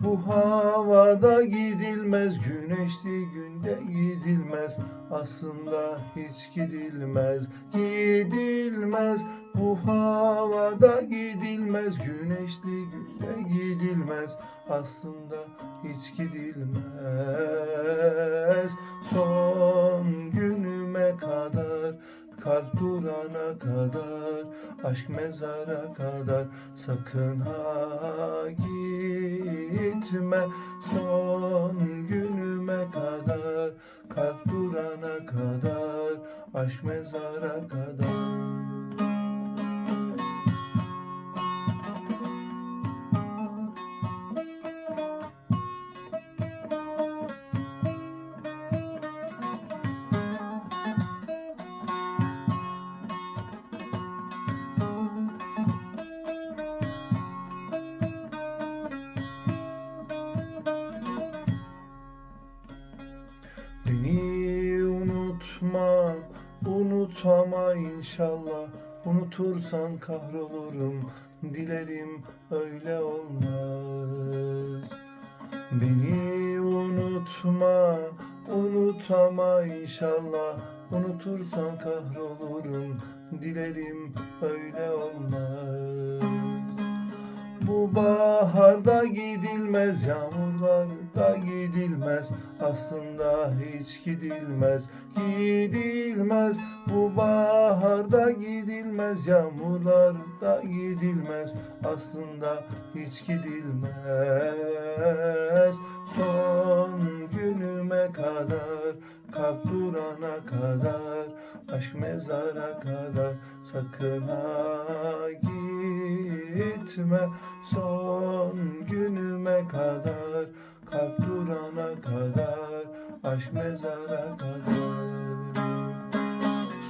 Bu havada gidilmez Güneşli günde gidilmez. Aslında hiç gidilmez Gidilmez. Bu havada gidilmez Güneşli günde gidilmez. Aslında hiç gidilmez. Son günüme kadar Kalp durana kadar Aşk mezara kadar Sakın ha gitme. Son günüme kadar Kalp durana kadar Aşk mezara kadar unutma, unutama inşallah. Unutursan kahrolurum, dilerim öyle olmaz. Beni unutma, unutama inşallah. Unutursan kahrolurum, dilerim öyle olmaz. Bu baharda gidilmez, yağmurlarda gidilmez. Aslında hiç gidilmez, gidilmez. Bu baharda gidilmez, yağmurlarda gidilmez. Aslında hiç gidilmez. Son günüme kadar, kalp durana kadar Aşk mezara kadar, sakın ha gitme. Son günüme kadar kalp durana kadar aşk mezara kadar.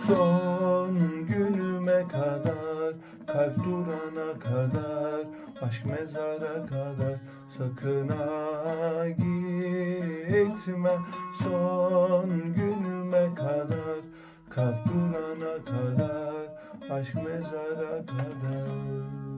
Son günüme kadar kalp durana kadar aşk mezara kadar. Sakın ha gitme son günüme kadar kalp durana kadar aşk mezara kadar